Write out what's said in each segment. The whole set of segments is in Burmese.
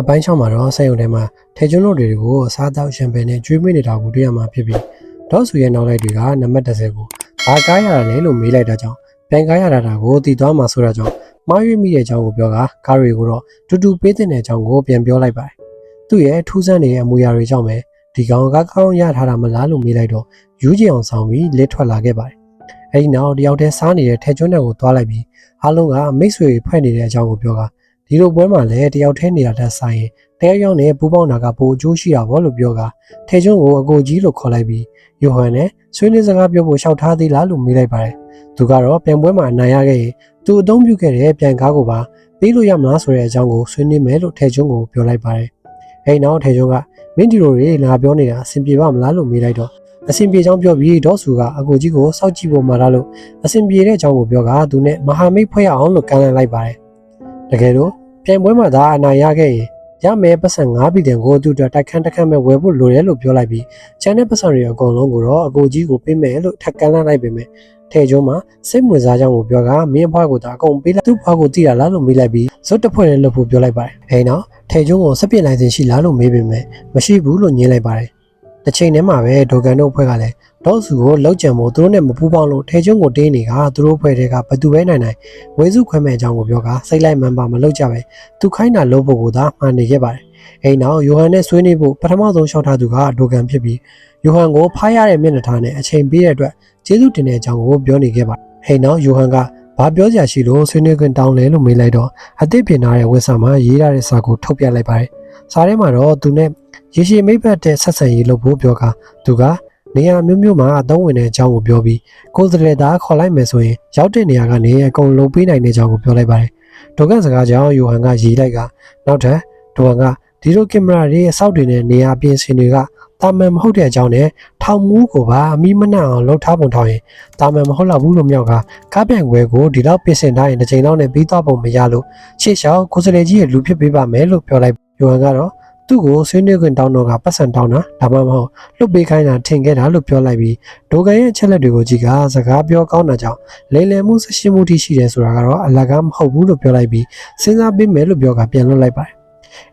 အပိုင်း6မှာတော့စိတ်ုံထဲမှာထဲကျွန်းတို့တွေကိုစားတောက်ရှမ်ပန်နဲ့ကျွေးမွေးနေတာကိုတွေ့ရမှာဖြစ်ပြီးဒေါ့ဆူရဲ့နောက်လိုက်တွေကနံပါတ်30ကိုဘာကားရတာလဲလို့မေးလိုက်တာကြောင့်ပြန်ကားရတာတာကိုတည်သွားမှာဆိုတာကြောင့်မှားရွေးမိတဲ့အကြောင်းကိုပြောကကားတွေကိုတော့တူတူပေးတဲ့အကြောင်းကိုပြန်ပြောလိုက်ပါတယ်။သူ့ရဲ့ထူးဆန်းနေတဲ့အမူအရာတွေကြောင့်ပဲဒီကောင်ကကောင်းရထားတာမလားလို့မေးလိုက်တော့ယူးချင်အောင်ဆောင်ပြီးလက်ထွက်လာခဲ့ပါတယ်။အဲဒီနောက်တယောက်တည်းစားနေတဲ့ထဲကျွန်းတွေကိုသွားလိုက်ပြီးအားလုံးကမိတ်ဆွေဖွဲ့နေတဲ့အကြောင်းကိုပြောက ဒီလိုပွဲမှာလည်းတယောက်တည်းနေတာတက်ဆိုင်ရင်တရားရောက်နဲ့ပူပေါင်းတာကပိုအကျိုးရှိတာဗောလို့ပြောကထဲကျွန်းကိုအကိုကြီးလို့ခေါ်လိုက်ပြီးယိုဟန်နဲ့ဆွေးနွေးစကားပြောဖို့လျှောက်ထားသေးလားလို့မေးလိုက်ပါတယ်။သူကတော့ပြန်ပွဲမှာအနိုင်ရခဲ့ရင်သူအသုံးပြုခဲ့တဲ့ပြန်ကားကိုပါပေးလို့ရမလားဆိုတဲ့အကြောင်းကိုဆွေးနွေးမယ်လို့ထဲကျွန်းကိုပြောလိုက်ပါတယ်။အဲဒီနောက်ထဲကျွန်းကမင်းဒီလိုတွေလာပြောနေတာအဆင်ပြေပါမလားလို့မေးလိုက်တော့အဆင်ပြေကြောင်းပြောပြီးဒေါ့ဆူကအကိုကြီးကိုစောက်ကြည့်ဖို့မှာလားလို့အဆင်ပြေတဲ့အကြောင်းကိုပြောကသူနဲ့မဟာမိတ်ဖွဲ့ရအောင်လို့ကမ်းလှမ်းလိုက်ပါတယ်။တကယ်တော့ ပြန်ပွဲမှာသာအနိုင်ရခဲ့ရင်ရမယ်ပတ်စံ9ဘီလီယံကိုသူ့အတွက်တိုက်ခန်းတစ်ခန်းပဲဝယ်ဖို့လိုတယ်လို့ပြောလိုက်ပြီးချန်တဲ့ပတ်စံတွေအကုန်လုံးကိုတော့အကိုကြီးကိုပေးမယ်လို့ထပ်ကမ်းလှမ်းလိုက်ပေမဲ့ထဲကျုံးမှာစိတ်ဝင်စားကြောင်းကိုပြောကမင်းဘွားကိုသာအကုန်ပေးလိုက်သူ့ဘွားကိုတည်ရလားလို့မေးလိုက်ပြီးဇွတ်တစ်ဖွဲ့နဲ့လှုပ်ဖို့ပြောလိုက်ပါတယ်အဲနောက်ထဲကျုံးကိုစက်ပြစ်လိုင်စင်ရှိလားလို့မေးပေမဲ့မရှိဘူးလို့ညင်းလိုက်ပါတယ်တစ်ချိန်တည်းမှာပဲဒိုကန်တို့အဖွဲ့ကလည်း ဒေါ့ဆူကိုလောက်ကြံဖို့သူတို့နဲ့မပူးပေါင်းလို့ထဲကျုံးကိုတင်းနေကသူတို့အဖွဲ့တွေကဘသူပဲနိုင်နိုင်ဝေစုခွဲမဲ့အကြောင်းကိုပြောကစိတ်လိုက်မှန်ပါမလောက်ကြပဲသူခိုင်းတာလို့ဖို့ကိုသာမှားနေခဲ့ပါတယ်အိမ်နောက်ယိုဟန်နဲ့ဆွေးနွေးဖို့ပထမဆုံးလျှောက်ထားသူကဒိုကန်ဖြစ်ပြီးယိုဟန်ကိုဖားရတဲ့မျက်နှာထားနဲ့အချိန်ပေးတဲ့အတွက်ကျေးဇူးတင်တဲ့အကြောင်းကိုပြောနေခဲ့ပါအိမ်နောက်ယိုဟန်ကဘာပြောစရာရှိလို့ဆွေးနွေးခွင့်တောင်းလဲလို့မေးလိုက်တော့အသစ်ပြင်ထားတဲ့ဝက်ဆာမှာရေးထားတဲ့စာကိုထုတ်ပြလိုက်ပါတယ်စာထဲမှာတော့သူနဲ့ရေရှည်မိတ်ဘတ်တဲ့ဆက်ဆံရေးလုပ်ဖို့ပြောကသူက နေရာမျိုးမျိုးမှာအသုံးဝင်တဲ့အကြောင်းကိုပြောပြီးကိုယ်စတဲ့သားခေါ်လိုက်မယ်ဆိုရင်ရောက်တဲ့နေရာကနေအကုန်လုံးပေးနိုင်တဲ့အကြောင်းကိုပြောလိုက်ပါတယ်ဒိုကန်စကားကြောင့်ယိုဟန်ကရေးလိုက်ကနောက်ထပ်ဒိုဟန်ကဒီလိုကင်မရာတွေအဆောက်တွေနဲ့နေရာပြင်ဆင်တွေကတာမန်မဟုတ်တဲ့အကြောင်းနဲ့ထောင်မူးကိုပါအမိမနှံ့အောင်လှုပ်ထားပုံထောင်ရင်တာမန်မဟုတ်တော့ဘူးလို့မြောက်ကကားပြန်ခွဲကိုဒီလောက်ပြင်ဆင်ထားရင်တစ်ချိန်လောက်နဲ့ပြီးသွားပုံမရလို့ရှေ့လျှောက်ကိုစလေကြီးရဲ့လူဖြစ်ပေးပါမယ်လို့ပြောလိုက်ယိုဟန်ကတော့ သူ့ကိုဆွေးနွေးခွင့်တောင်းတော့ကပတ်စံတောင်းတာဒါမှမဟုတ်လွတ်ပေးခိုင်းတာထင်ခဲ့တာလို့ပြောလိုက်ပြီးဒိုကန်ရဲ့အချက်လက်တွေကိုကြည့်ကစကားပြောကောင်းတာကြောင့်လိမ်လည်မှုဆရှိမှုတိရှိတယ်ဆိုတာကတော့အလကားမဟုတ်ဘူးလို့ပြောလိုက်ပြီးစဉ်းစားပေးမယ်လို့ပြောကပြန်လွတ်လိုက်ပါတယ်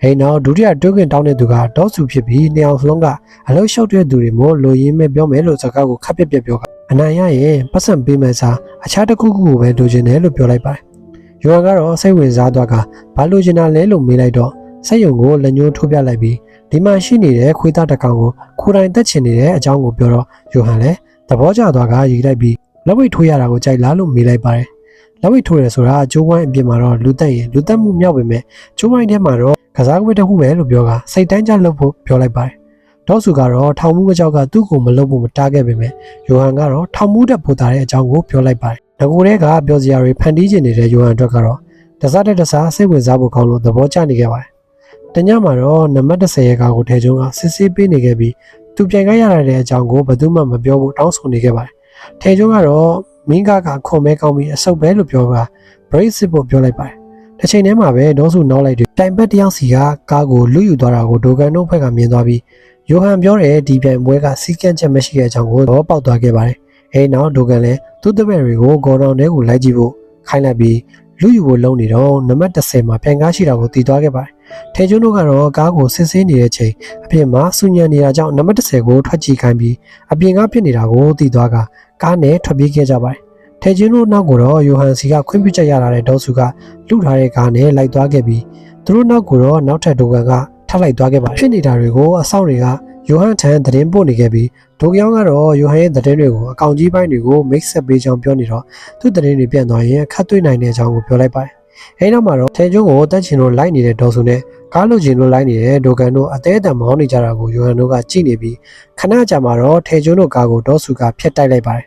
အိမ်နောက်ဒုတိယတွင်းခွင်တောင်းတဲ့သူကဒေါစုဖြစ်ပြီးနှစ်ယောက်စလုံးကအလောက်လျှောက်တဲ့သူတွေမို့လိုရင်းမဲ့ပြောမယ်လို့စကားကိုခပ်ပြက်ပြက်ပြောကအနိုင်ရရင်ပတ်စံပေးမယ်စားအခြားတစ်ခုခုကိုပဲလိုချင်တယ်လို့ပြောလိုက်ပါတယ်။ယောကတော့စိတ်ဝင်စားသွားကဘာလိုချင်တာလဲလို့မေးလိုက်တော့ စိတ်ယုံကိုလက်ညှိုးထိုးပြလိုက်ပြီးဒီမှာရှိနေတဲ့ခွေးသားတစ်ကောင်ကိုခူတိုင်းတက်ချင်နေတဲ့အကြောင်းကိုပြောတော့ယိုဟန်လည်းသဘောကျသွားကရီလိုက်ပြီးလက်ဝိတ်ထိုးရတာကိုကြိုက်လားလို့မေးလိုက်ပါတယ်။လက်ဝိတ်ထိုးရဲဆိုတာအကျိုးဝိုင်းအပြင်မှာတော့လူတက်ရင်လူတက်မှုမြောက်ပေမဲ့ကျိုးဝိုင်းထဲမှာတော့ကစားကွေးတစ်ခုပဲလို့ပြောကစိတ်တိုင်းကြလုပ်ဖို့ပြောလိုက်ပါတယ်။ဒေါ့ဆူကတော့ထောင်မှုကကြောက်ကသူ့ကိုမလုပ်ဖို့မတားခဲ့ပေမဲ့ယိုဟန်ကတော့ထောင်မှုတက်ပို့တာတဲ့အကြောင်းကိုပြောလိုက်ပါတယ်။ငကိုတဲ့ကပြောစရာတွေဖန်တီးကျင်နေတဲ့ယိုဟန်အတွက်ကတော့တစားတဲ့တစားစိတ်ဝင်စားဖို့ကောင်းလို့သဘောကျနေခဲ့ပါတယ်။ တညမှာတော့နံပါတ်30ရဲ့ကားကိုထဲကျုံကစစ်စစ်ပေးနေခဲ့ပြီးသူပြန်ခိုင်းရတဲ့အကြောင်းကိုဘယ်သူမှမပြောဖို့တောင်းဆိုနေခဲ့ပါတယ်။ထဲကျုံကတော့မင်းကကခွန်မဲကောင်းပြီးအဆုပ်ပဲလို့ပြောက brace စစ်ဖို့ပြောလိုက်ပါတယ်။တစ်ချိန်တည်းမှာပဲဒေါစုနောက်လိုက်တွေတိုင်ပတ်တယောက်စီကကားကိုလူယူသွားတာကိုဒိုကန်တို့ဘက်ကမြင်သွားပြီးယိုဟန်ပြောတဲ့ဒီပြိုင်ပွဲကစီးကန့်ချက်မရှိတဲ့အကြောင်းကိုတော့ပေါက်သွားခဲ့ပါတယ်။အဲနောက်ဒိုကန်လည်းသူ့တပည့်တွေကိုဂေါ်ဒေါန်ထဲကိုလိုက်ကြည့်ဖို့ခိုင်းလိုက်ပြီး လူယူဖို့လုံနေတော့နံပါတ်30မှာပြန်ကားရှိတာကိုတည်သွားခဲ့ပါတယ်။ထဲကျွန်းတို့ကတော့ကားကိုစစ်ဆေးနေတဲ့ချိန်အပြင်မှာဆူညံနေတာကြောင့်နံပါတ်30ကိုထွက်ကြည့်ခိုင်းပြီးအပြင်ကဖြစ်နေတာကိုတည်သွားကကားနဲ့ထွက်ပြေးခဲ့ကြပါတယ်။ထဲကျွန်းတို့နောက်ကိုတော့ယိုဟန်စီကခွင့်ပြုချက်ရလာတဲ့ဒေါစုကလူထားတဲ့ကားနဲ့လိုက်သွားခဲ့ပြီးသူတို့နောက်ကိုတော့နောက်ထပ်ဒိုကန်ကထပ်လိုက်သွားခဲ့ပါတယ်ဖြစ်နေတာတွေကိုအဆောင်တွေက ယိုဟန်ထံသတင်းပို့နေခဲ့ပြီးဒိုကယောင်းကတော့ယိုဟန်ရဲ့သတင်းတွေကိုအကောင့်ကြီးပိုင်းတွေကို mix up ပေးကြောင်းပြောနေတော့သူ့သတင်းတွေပြန့်သွားရင်ခတ်သွေးနိုင်တဲ့အကြောင်းကိုပြောလိုက်ပါတယ်အဲနောက်မှာတော့ထဲကျွန်းကိုတက်ချင်လို့လိုက်နေတဲ့ဒေါ်စုနဲ့ကားလိုချင်လို့လိုက်နေတဲ့ဒိုကန်တို့အသေးအတန်မောင်းနေကြတာကိုယိုဟန်တို့ကကြည့်နေပြီးခဏကြာမှာတော့ထဲကျွန်းတို့ကားကိုဒေါ်စုကဖျက်တိုက်လိုက်ပါတယ်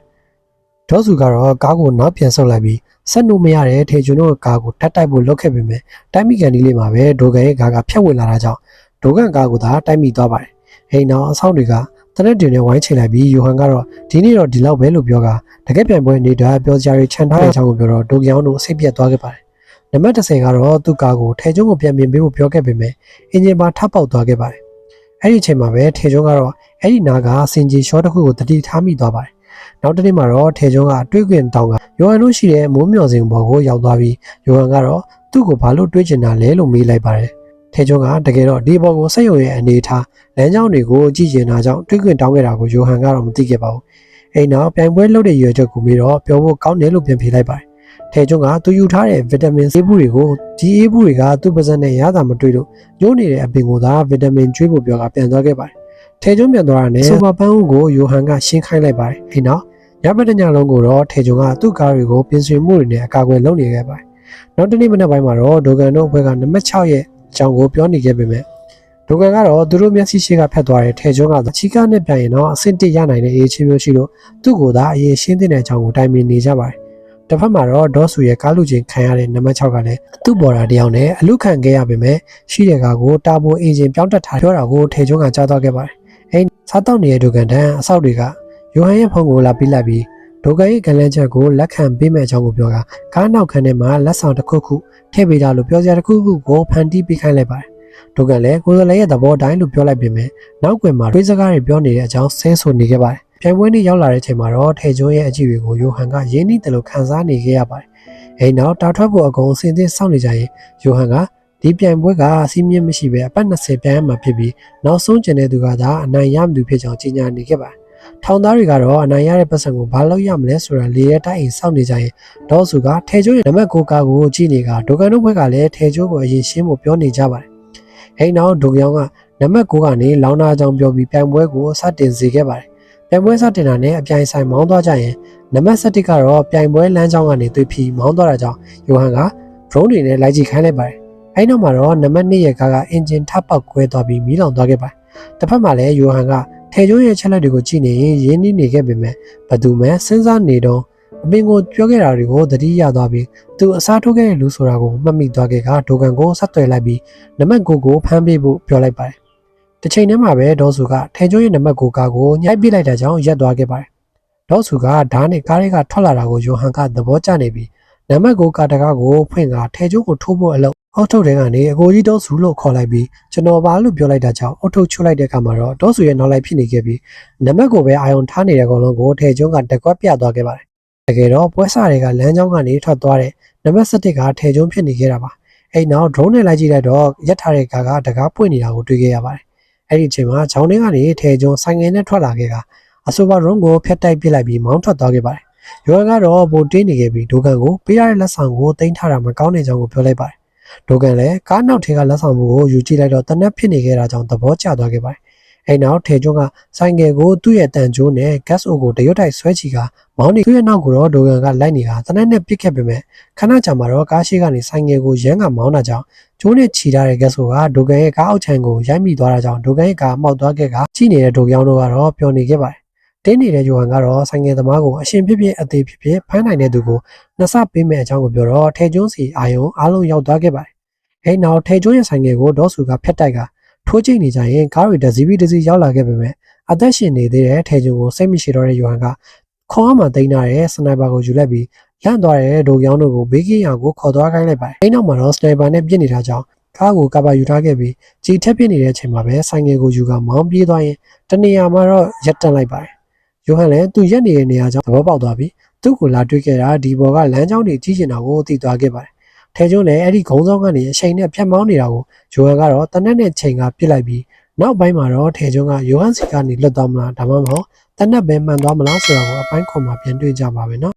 ဒေါ်စုကတော့ကားကိုနောက်ပြန်ဆုပ်လိုက်ပြီးဆက်လို့မရတဲ့ထေကျွန်းတို့ကားကိုတတ်တိုက်ဖို့လုပ်ခဲ့ပေမဲ့တိုက်မိကန်ဒီလေးမှာပဲဒိုကန်ရဲ့ကားကဖြတ်ဝင်လာတာကြောင့်ဒိုကန်ကားကိုသာတိုက်မိသွားပါတယ်။ ဟိန်းနောက်အဆောက်တွေကတနက်တင်နဲ့ဝိုင်းချိန်လိုက်ပြီးယိုဟန်ကတော့ဒီနေ့တော့ဒီလောက်ပဲလို့ပြောကတကယ်ပြန်ပွဲနေတာပြောစရာတွေခြံထားတဲ့အကြောင်းကိုပြောတော့ဒိုကယောင်းတို့စိတ်ပြတ်သွားခဲ့ပါတယ်။နံပါတ်30ကတော့သူ့ကားကိုထေကျွန်းကိုပြန်ပြင်ပေးဖို့ပြောခဲ့ပေမဲ့အင်ဂျင်ပါထပ်ပေါက်သွားခဲ့ပါတယ်။အဲ့ဒီအချိန်မှာပဲထေကျွန်းကတော့အဲ့ဒီနာကစင်ကြီးရှော့တစ်ခုကိုတတိထားမိသွားပါတယ်။နောက်တစ်နေ့မှာတော့ထေကျွန်းကတွေးခွင်တောင်းကယိုဟန်တို့ရှိတဲ့မိုးမျော်စင်ဘော်ကိုရောက်သွားပြီးယိုဟန်ကတော့သူ့ကိုဘာလို့တွေးချင်တာလဲလို့မေးလိုက်ပါတယ်။ ထေကျွန်းကတကယ်တော့ဒီဘောကိုစိတ်ယုံရဲ့အနေထားလမ်းကြောင်းတွေကိုကြည့်ကျင်တာကြောင့်တွေးခွင့်တောင်းခဲ့တာကိုယိုဟန်ကတော့မသိခဲ့ပါဘူး။အိမ်နောက်ပြိုင်ပွဲလုပ်တဲ့ရွယ်ချက်ကိုပြီးတော့ပြောဖို့ကောင်းတယ်လို့ပြန်ဖြေလိုက်ပါတယ်။ထေကျွန်းကသူယူထားတဲ့ဗီတာမင်ဆေးဘူးတွေကိုဒီအေးဘူးတွေကသူ့ပါးစပ်နဲ့ရတာမတွေ့လို့ညှိုးနေတဲ့အပင်ကိုသာဗီတာမင်ကျွေးဖို့ပြောကပြန်သွားခဲ့ပါတယ်။ထေကျွန်းပြန်သွားတာနဲ့စူပါပန်းဦးကိုယိုဟန်ကရှင်းခိုင်းလိုက်ပါတယ်။အိမ်နောက်ညဘက်တညလုံးကိုတော့ထေကျွန်းကသူ့ကားတွေကိုပြင်ဆင်မှုတွေနဲ့အကာအကွယ်လုပ်နေခဲ့ပါတယ်။နောက်တနေ့မနေ့ပိုင်းမှာတော့ဒိုကန်တို့အဖွဲ့ကနံပါတ်6ရဲ့အ ကြောင်းကိုပြောနေခဲ့ပေမဲ့ဒိုကန်ကတော့သူတို့မျက်စိရှိကဖက်သွားတဲ့ထဲကျွန်းကချီကားနဲ့ပြန်ရင်တော့အဆင့်တစ်ရနိုင်တဲ့အေးချင်းမျိုးရှိလို့သူ့ကိုသာအရင်ရှင်းတဲ့အကြောင်းကိုတိုင်ပင်နေကြပါတယ်။တစ်ဖက်မှာတော့ဒေါဆူရဲ့ကားလူချင်းခံရတဲ့နံပါတ်6ကလည်းသူ့ပေါ်တာတယောက်နဲ့အလူခံခဲ့ရပေမဲ့ရှိတဲ့ကားကိုတာဘိုအင်ဂျင်ပြောင်းတက်ထားပြောတာကိုထဲကျွန်းကကြားတော့ခဲ့ပါတယ်။အဲစားတော့နေတဲ့ဒိုကန်တန်းအဆောက်တွေကယိုဟန်ရဲ့ဖုန်းကိုလာပြီးလိုက်ပြီး ဒိုကန်ရဲ့ကလန်းချက်ကိုလက်ခံပေးမဲ့အကြောင်းကိုပြောကကားနောက်ခန်းထဲမှာလက်ဆောင်တစ်ခုခုထည့်ပေးကြလို့ပြောစရာတစ်ခုခုကိုဖန်တီးပေးခိုင်းလိုက်ပါတယ်။ဒိုကန်လည်းကိုယ်စလဲရဲ့သဘောတိုင်းလို့ပြောလိုက်ပေမဲ့နောက်ကွယ်မှာတွေးစကားတွေပြောနေတဲ့အကြောင်းဆဲဆိုနေခဲ့ပါတယ်။ပြိုင်ပွဲနေ့ရောက်လာတဲ့အချိန်မှာတော့ထေကျွန်းရဲ့အကြည့်တွေကိုယိုဟန်ကရင်းနှီးတယ်လို့ခန်းစားနေခဲ့ရပါတယ်။အဲနောက်တာထွက်ဖို့အကုန်အစင်သင်းစောင့်နေကြရင်ယိုဟန်ကဒီပြိုင်ပွဲကစီးမြင့်မရှိပဲအပတ်20ပြိုင်ရမှာဖြစ်ပြီးနောက်ဆုံးကျန်တဲ့သူကသာအနိုင်ရမသူဖြစ်ကြောင်းကြေညာနေခဲ့ပါတယ်။ ထောင်သားတွေကတော့အနိုင်ရတဲ့ပတ်စံကိုဘာလို့ရမလဲဆိုတာလေရဲတိုက်အိမ်စောင့်နေကြရင်ဒေါ်စုကထေကျိုးရဲ့နံပါတ်9ကားကိုကြည့်နေကဒိုကန်တို့ဘက်ကလည်းထေကျိုးကိုအရင်ရှင်းဖို့ပြောနေကြပါတယ်။အဲဒီနောက်ဒိုကြောင်ကနံပါတ်9ကနေလောင်းနာကြောင်ပြောပြီးပြိုင်ပွဲကိုစတင်စေခဲ့ပါတယ်။ပြိုင်ပွဲစတင်တာနဲ့အပြိုင်ဆိုင်မောင်းသွားကြရင်နံပါတ်7ကတော့ပြိုင်ပွဲလမ်းကြောင်းကနေသွေးဖြီမောင်းသွားတာကြောင့်ယိုဟန်က drone တွေနဲ့လိုက်ကြည့်ခိုင်းလိုက်ပါတယ်။အဲဒီနောက်မှာတော့နံပါတ်2ရဲ့ကားကအင်ဂျင်ထပ်ပေါက်ကွဲသွားပြီးမီးလောင်သွားခဲ့ပါတယ်။တစ်ဖက်မှာလည်းယိုဟန်က ထေကျိုးရဲ့ချက်လက်တွေကိုကြည့်နေရင်ရင်းနှီးနေခဲ့ပေမဲ့ဘသူမှစဉ်းစားနေတော့အပင်ကိုပြောခဲ့တာတွေကိုသတိရသွားပြီးသူအစားထိုးခဲ့တဲ့လူဆိုတာကိုမှတ်မိသွားခဲ့ကဒိုကန်ကိုဆက်သွယ်လိုက်ပြီးနံပါတ်9ကိုဖမ်းပေးဖို့ပြောလိုက်ပါတယ်။တစ်ချိန်တည်းမှာပဲဒေါ်စုကထေကျိုးရဲ့နံပါတ်9ကားကိုညှိုက်ပစ်လိုက်တဲ့ကြောင့်ရက်သွားခဲ့ပါတယ်။ဒေါ်စုကဓာတ်နဲ့ကားတွေကထွက်လာတာကိုယိုဟန်ကသဘောကျနေပြီးနံပါတ်9ကားတကားကိုဖွင့်ကထေကျိုးကိုထိုးဖို့အလုပ် အောက်ထုတ်တဲ့ကနေအကိုကြီးဒေါ်စုလို့ခေါ်လိုက်ပြီးကျွန်တော်ပါလို့ပြောလိုက်တာကြောင့်အောက်ထုတ်ချွတ်လိုက်တဲ့အခါမှာတော့ဒေါ်စုရဲ့နောက်လိုက်ဖြစ်နေခဲ့ပြီးနံပါတ်ကိုပဲအာယုံထားနေတဲ့ကောင်လုံးကိုထေကျုံကတက်ကွက်ပြသွားခဲ့ပါတယ်။တကယ်တော့ပွဲစားတွေကလမ်းကြောင်းကနေထွက်သွားတဲ့နံပါတ်7ကထေကျုံဖြစ်နေခဲ့တာပါ။အဲ့နောက် drone နဲ့လိုက်ကြည့်လိုက်တော့ရက်ထားတဲ့ကားကတကားပွင့်နေတာကိုတွေ့ခဲ့ရပါတယ်။အဲ့ဒီအချိန်မှာဂျောင်းတင်းကနေထေကျုံဆိုင်ငယ်နဲ့ထွက်လာခဲ့ကအဆိုပါ drone ကိုဖျက်တိုက်ပစ်လိုက်ပြီးမောင်းထွက်သွားခဲ့ပါတယ်။ရောကတော့ပိုတင်းနေခဲ့ပြီးဒိုကန်ကိုပေးရတဲ့လက်ဆောင်ကိုတင်ထားတာမကောင်းတဲ့ကြောင်းကိုပြောလိုက်ပါတယ်။ ဒိုကန်လည်းကားနောက်ထဲကလက်ဆောင်မှုကိုယူကြည့်လိုက်တော့တနက်ဖြစ်နေခဲ့တာကြောင့်သဘောကျသွားခဲ့ပါတယ်။အဲနောက်ထေကျွန်းကဆိုင်ငယ်ကိုသူ့ရဲ့တန်ကျိုးနဲ့ gas o ကိုတရွတ်တိုက်ဆွဲချီကမောင်းနေသူ့ရဲ့နောက်ကိုတော့ဒိုကန်ကလိုက်နေတာတနက်နဲ့ပစ်ခဲ့ပေမဲ့ခဏကြာမှာတော့ကားရှိကနေဆိုင်ငယ်ကိုရမ်းကမောင်းတာကြောင့်ကျိုးနဲ့ချီထားတဲ့ gas o ကဒိုကန်ရဲ့ကားအောက်ခြံကိုရိုက်မိသွားတာကြောင့်ဒိုကန်ရဲ့ကားမှောက်သွားခဲ့ကကြည့်နေတဲ့ဒိုကြောင်တို့ကတော့ပျော်နေခဲ့ပါတယ်။ တင်းနေတဲ့ယိုဟန်ကတော့ဆိုင်ငယ်သမားကိုအရှင်ဖြစ်ဖြစ်အသေးဖြစ်ဖြစ်ဖမ်းနိုင်တဲ့သူကိုနှစ်ဆပေးမဲ့အကြောင်းကိုပြောတော့ထေကျွန်းစီအာယုံအားလုံးရောက်သွားခဲ့ပါတယ်။အဲနောက်ထေကျွန်းရဲ့ဆိုင်ငယ်ကိုဒေါ်စုကဖက်တိုက်ကထိုးချိတ်နေကြရင်ကားတွေတစည်းပြီးတစည်းရောက်လာခဲ့ပေမဲ့အသက်ရှင်နေသေးတဲ့ထေကျွန်းကိုစိတ်မရှိတော့တဲ့ယိုဟန်ကခေါင်းအမှတိန်းထားတဲ့စနိုက်ပါကိုယူလိုက်ပြီးလန့်သွားတဲ့ဒိုကြောင်တို့ကိုဘေးကင်းရာကိုခေါ်သွားခိုင်းလိုက်ပါတယ်။အဲနောက်မှာတော့စနိုက်ပါနဲ့ပြစ်နေတာကြောင့်ကားကိုကပ်ပါယူထားခဲ့ပြီးကြည်ထက်ပြစ်နေတဲ့အချိန်မှာပဲဆိုင်ငယ်ကိုယူကမောင်းပြေးသွားရင်တနေရာမှာတော့ရက်တန့်လိုက်ပါတယ်။ ယိုဟန်လည်းသူရက်နေတဲ့နေရာကြောင့်သဘောပေါက်သွားပြီးသူ့ကိုလာတွေ့ခဲ့တာဒီဘော်ကလမ်းကြောင်းတွေကြီးကျင်တာကိုသိသွားခဲ့ပါတယ်။ထဲကျွန်းလည်းအဲ့ဒီဂုံးဆောင်ကနေအချိန်နဲ့ဖြတ်မောင်းနေတာကိုယိုဟန်ကတော့တနက်နဲ့ချိန်ကပြစ်လိုက်ပြီးနောက်ပိုင်းမှာတော့ထဲကျွန်းကယိုဟန်စီကနေလွတ်သွားမလားဒါမှမဟုတ်တနက်ပဲမှန်သွားမလားဆိုတာကိုအပိုင်းခွန်မှာပြန်တွေ့ကြပါမယ်နော်